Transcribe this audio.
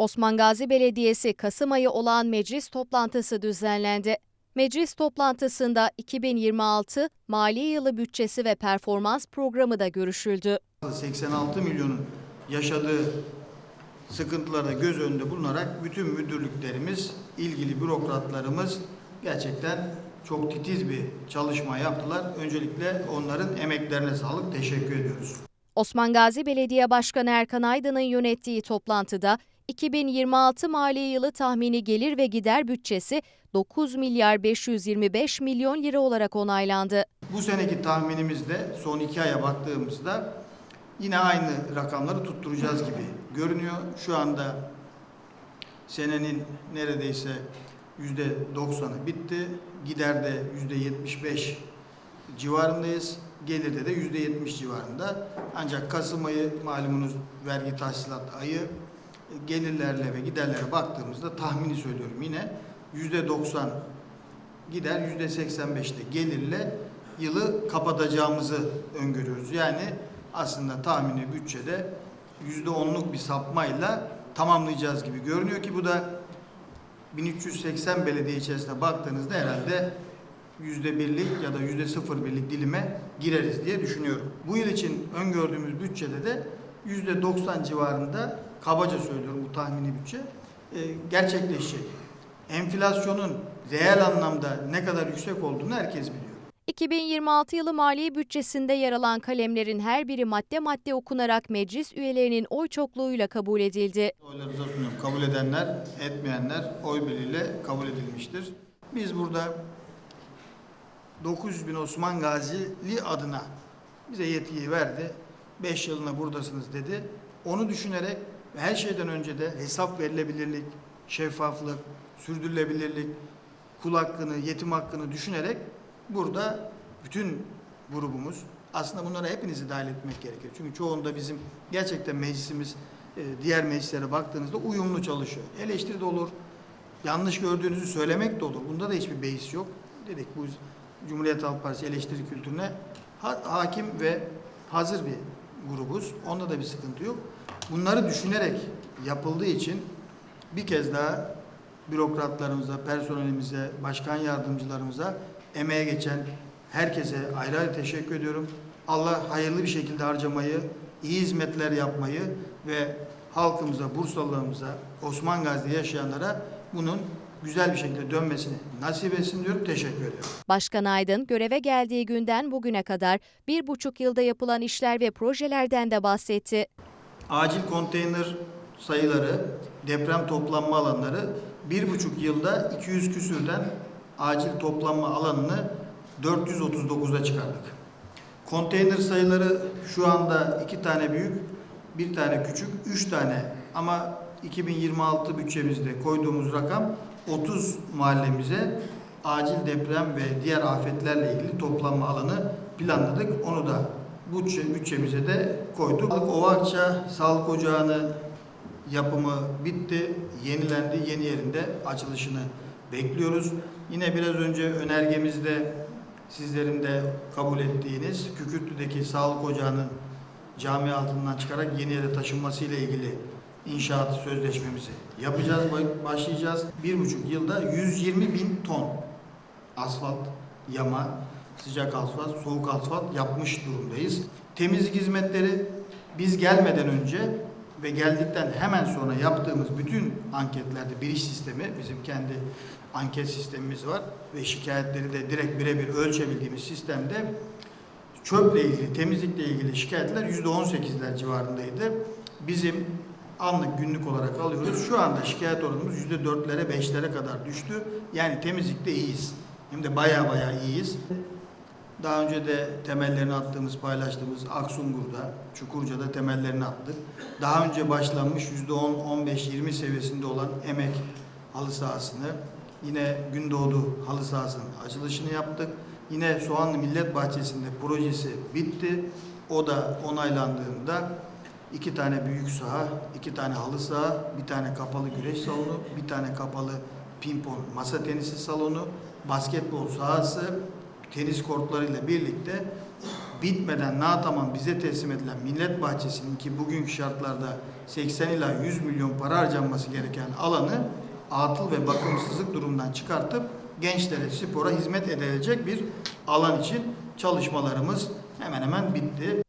Osman Gazi Belediyesi Kasım ayı olan meclis toplantısı düzenlendi. Meclis toplantısında 2026 mali yılı bütçesi ve performans programı da görüşüldü. 86 milyonun yaşadığı sıkıntılara göz önünde bulunarak bütün müdürlüklerimiz, ilgili bürokratlarımız gerçekten çok titiz bir çalışma yaptılar. Öncelikle onların emeklerine sağlık, teşekkür ediyoruz. Osman Gazi Belediye Başkanı Erkan Aydın'ın yönettiği toplantıda 2026 mali yılı tahmini gelir ve gider bütçesi 9 milyar 525 milyon lira olarak onaylandı. Bu seneki tahminimizde son iki aya baktığımızda yine aynı rakamları tutturacağız gibi görünüyor. Şu anda senenin neredeyse yüzde 90'ı bitti. Giderde yüzde 75 civarındayız. Gelirde de yüzde 70 civarında. Ancak Kasım ayı malumunuz vergi tahsilat ayı gelirlerle ve giderlere baktığımızda tahmini söylüyorum yine yüzde 90 gider yüzde 85'te gelirle yılı kapatacağımızı öngörüyoruz. Yani aslında tahmini bütçede yüzde onluk bir sapmayla tamamlayacağız gibi görünüyor ki bu da 1380 belediye içerisinde baktığınızda herhalde yüzde birlik ya da yüzde sıfır birlik dilime gireriz diye düşünüyorum. Bu yıl için öngördüğümüz bütçede de 90 civarında kabaca söylüyorum bu tahmini bütçe e, gerçekleşecek. Enflasyonun reel anlamda ne kadar yüksek olduğunu herkes biliyor. 2026 yılı mali bütçesinde yer alan kalemlerin her biri madde madde okunarak meclis üyelerinin oy çokluğuyla kabul edildi. Oylarınıza sunuyorum. Kabul edenler, etmeyenler oy birliğiyle kabul edilmiştir. Biz burada 900 bin Osman Gazili adına bize yetkiyi verdi. 5 yılına buradasınız dedi. Onu düşünerek her şeyden önce de hesap verilebilirlik, şeffaflık, sürdürülebilirlik, kul hakkını, yetim hakkını düşünerek burada bütün grubumuz aslında bunlara hepinizi dahil etmek gerekir. Çünkü çoğunda bizim gerçekten meclisimiz e, diğer meclislere baktığınızda uyumlu çalışıyor. Eleştiri de olur, yanlış gördüğünüzü söylemek de olur. Bunda da hiçbir beis yok. Dedik bu Cumhuriyet Halk Partisi eleştiri kültürüne ha- hakim ve hazır bir grubuz. Onda da bir sıkıntı yok. Bunları düşünerek yapıldığı için bir kez daha bürokratlarımıza, personelimize, başkan yardımcılarımıza, emeğe geçen herkese ayrı ayrı teşekkür ediyorum. Allah hayırlı bir şekilde harcamayı, iyi hizmetler yapmayı ve halkımıza, Bursalılarımıza, Osman Gazi'de yaşayanlara bunun güzel bir şekilde dönmesini nasip etsin diyorum. Teşekkür ediyorum. Başkan Aydın göreve geldiği günden bugüne kadar bir buçuk yılda yapılan işler ve projelerden de bahsetti. acil konteyner sayıları, deprem toplanma alanları bir buçuk yılda 200 küsürden acil toplanma alanını 439'a çıkardık. Konteyner sayıları şu anda iki tane büyük, bir tane küçük, üç tane ama 2026 bütçemizde koyduğumuz rakam 30 mahallemize acil deprem ve diğer afetlerle ilgili toplanma alanı planladık. Onu da bütçe, bütçemize de koyduk. Ovakça Sağlık Ocağı'nı yapımı bitti, yenilendi, yeni yerinde açılışını bekliyoruz. Yine biraz önce önergemizde sizlerin de kabul ettiğiniz Kükürtlü'deki Sağlık Ocağı'nın cami altından çıkarak yeni yere taşınması ile ilgili inşaat sözleşmemizi yapacağız, başlayacağız. Bir buçuk yılda 120 bin ton asfalt, yama, sıcak asfalt, soğuk asfalt yapmış durumdayız. Temizlik hizmetleri biz gelmeden önce ve geldikten hemen sonra yaptığımız bütün anketlerde biriş sistemi, bizim kendi anket sistemimiz var ve şikayetleri de direkt birebir ölçebildiğimiz sistemde çöple ilgili, temizlikle ilgili şikayetler yüzde on sekizler civarındaydı. Bizim anlık günlük olarak alıyoruz. Şu anda şikayet oranımız yüzde dörtlere, beşlere kadar düştü. Yani temizlikte iyiyiz. Hem de baya baya iyiyiz. Daha önce de temellerini attığımız, paylaştığımız Aksungur'da, Çukurca'da temellerini attık. Daha önce başlanmış yüzde on, on beş, yirmi seviyesinde olan emek halı sahasını, yine Gündoğdu halı sahasının açılışını yaptık. Yine Soğanlı Millet Bahçesi'nde projesi bitti. O da onaylandığında iki tane büyük saha, iki tane halı saha, bir tane kapalı güreş salonu, bir tane kapalı pimpon masa tenisi salonu, basketbol sahası, tenis kortlarıyla birlikte bitmeden na tamam bize teslim edilen Millet Bahçesi'nin ki bugünkü şartlarda 80 ila 100 milyon para harcanması gereken alanı atıl ve bakımsızlık durumundan çıkartıp gençlere spora hizmet edilecek bir alan için çalışmalarımız hemen hemen bitti.